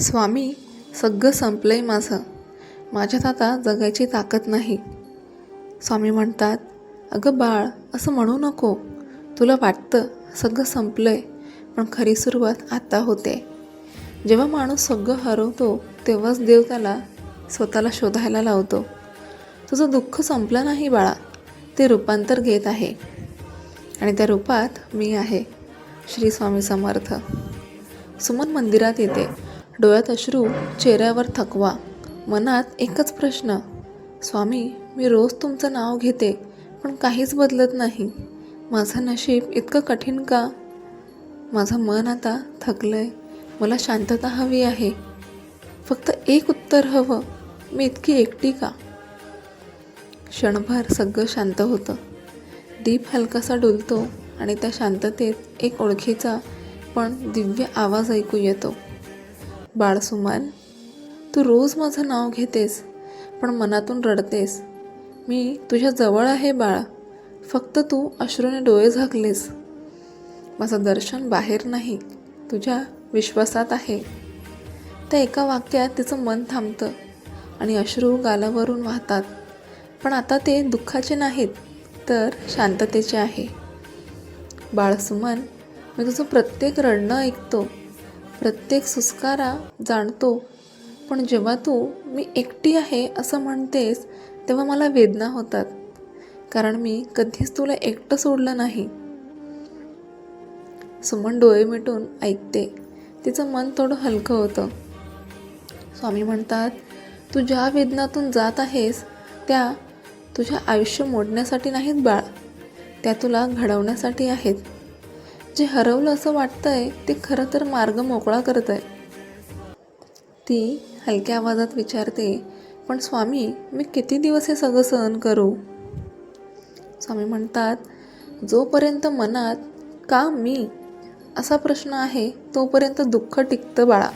स्वामी सगळं संपलं आहे माझं. माझ्यात आता जगायची ताकद नाही. स्वामी म्हणतात अगं बाळ असं म्हणू नको. तुला वाटतं सगळं संपलं आहे पण खरी सुरुवात आता होते. जेव्हा माणूस सगळं हरवतो तेव्हाच देव त्याला स्वतःला शोधायला लावतो. तुझं दुःख संपलं नाही बाळा. ते रूपांतर घेत आहे. आणि त्या रूपात मी आहे. श्री स्वामी समर्थ. सुमन मंदिरात येते. डोळ्यात अश्रू चेहऱ्यावर थकवा मनात एकच प्रश्न स्वामी मी रोज तुमचं नाव घेते पण काहीच बदलत नाही. माझं नशीब इतकं कठीण का? माझं मन आता थकलं आहे मला शांतता हवी आहे. फक्त एक उत्तर हवं मी इतकी एकटी का? क्षणभर सगळं शांत होतं. दीप हलकासा डुलतो आणि त्या शांततेत एक ओळखीचा पण दिव्य आवाज ऐकू येतो. बाळसुमान तू रोज माझं नाव घेतेस पण मनातून रडतेस. मी तुझ्या जवळ आहे बाळा फक्त तू अश्रूने डोळे झाकलेस. माझं दर्शन बाहेर नाही तुझ्या विश्वासात आहे. त्या एका वाक्यात तिचं मन थांबतं आणि अश्रू गालावरून वाहतात. पण आता ते दुःखाचे नाहीत तर शांततेचे आहे. बाळसुमन मी तुझं प्रत्येक रडणं ऐकतो. प्रत्येक सुस्कारा जाणतो. पण जेव्हा तू मी एकटी आहे असं म्हणतेस तेव्हा मला वेदना होतात. कारण मी कधीच तुला एकटं सोडलं नाही. सुमन डोळे मिटून ऐकते. तिचं मन थोडं हलकं होतं. स्वामी म्हणतात तू ज्या वेदनातून जात आहेस त्या तुझ्या आयुष्य मोडण्यासाठी नाहीत बाळ. त्या तुला घडवण्यासाठी आहेत. जे हरवलं असं वाटतंय ते खरं तर मार्ग मोकळा करत आहे. ती हलक्या आवाजात विचारते पण स्वामी मी किती दिवस हे सगळं सहन करू? स्वामी म्हणतात जोपर्यंत मनात का मी असा प्रश्न आहे तोपर्यंत दुःख टिकतं बाळा.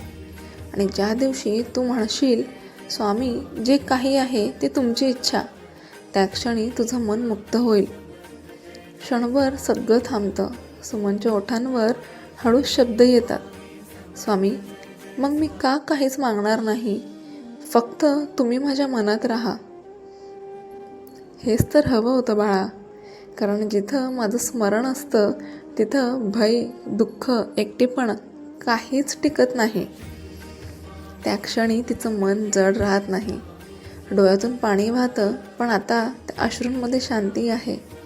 आणि ज्या दिवशी तू म्हणशील स्वामी जे काही आहे ते तुमची इच्छा. त्या क्षणी तुझं मन मुक्त होईल. क्षणभर सगळं थांबतं. सुमनच्या ओठांवर हळूच शब्द येतात. स्वामी मग मी का काहीच मागणार नाही? फक्त तुम्ही माझ्या मनात राहा. हेच तर हवं होतं बाळा कारण जिथं माझं स्मरण असतं तिथं भय दुःख एकटेपण काहीच टिकत नाही. त्या क्षणी तिचं मन जड राहत नाही. डोळ्यातून पाणी वाहतं पण आता त्या अश्रूंमध्ये शांती आहे.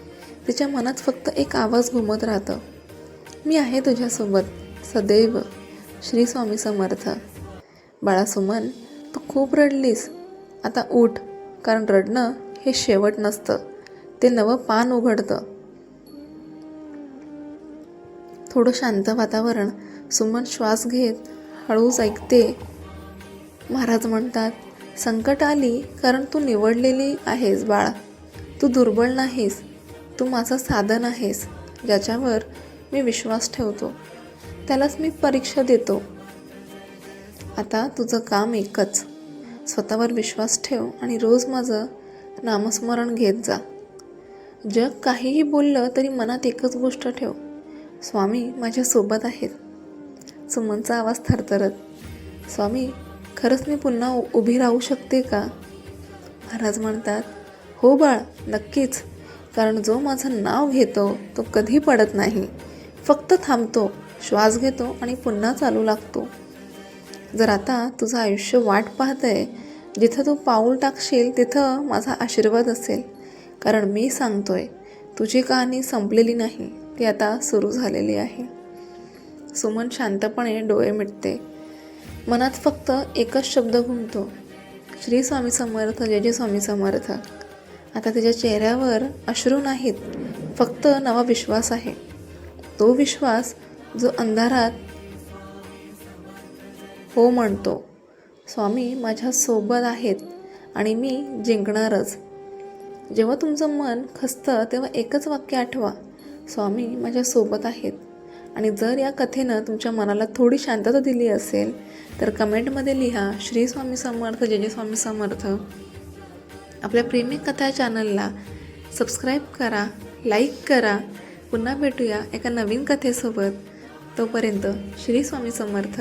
तिच्या मनात फक्त एक आवाज घुमत राहतं. मी आहे तुझ्यासोबत सदैव श्री स्वामी समर्थ. बाळा सुमन तू खूप रडलीस. आता उठ कारण रडणं हे शेवट नसतं. ते नवं पान उघडतं. थोडं शांत वातावरण. सुमन श्वास घेत हळूच ऐकते. महाराज म्हणतात संकट आली कारण तू निवडलेली आहेस बाळा. तू दुर्बळ नाहीस. तू माझं साधन आहेस ज्याच्यावर मी विश्वास ठेवतो. त्यालाच मी परीक्षा देतो. आता तुझं काम एकच. स्वतःवर विश्वास ठेव आणि रोज माझं नामस्मरण घेत जा. जग काहीही बोललं तरी मनात एकच गोष्ट ठेव. स्वामी माझ्यासोबत आहेत. सुमनचा आवाज थरथरत स्वामी खरंच मी पुन्हा उभी राहू शकते का? महाराज म्हणतात हो बाळ नक्कीच. कारण जो माझं नाव घेतो तो कधी पडत नाही. फक्त थांबतो श्वास घेतो आणि पुन्हा चालू लागतो. जर आता तुझं आयुष्य वाट पाहतंय जिथं तू पाऊल टाकशील तिथं माझा आशीर्वाद असेल. कारण मी सांगतोय तुझी कहाणी संपलेली नाही ती आता सुरू झालेली आहे. सुमन शांतपणे डोळे मिटते. मनात फक्त एकच शब्द घुमतो श्री स्वामी समर्थ जय जय स्वामी समर्थ. आता तिच्या चेहऱ्यावर अश्रू नाहीत फक्त नवा विश्वास आहे. तो विश्वास जो अंधारात हो म्हणतो स्वामी माझ्यासोबत आहेत आणि मी जिंकणारच. जेव्हा तुमचं मन खसतं तेव्हा एकच वाक्य आठवा स्वामी माझ्यासोबत आहेत. आणि जर या कथेनं तुमच्या मनाला थोडी शांतता दिली असेल तर कमेंटमध्ये लिहा श्री स्वामी समर्थ जय जय स्वामी समर्थ. आपल्या प्रेमी कथा चॅनलला सबस्क्राईब करा लाईक करा. पुन्हा भेटूया एका नवीन कथेसोबत. तोपर्यंत श्री स्वामी समर्थ.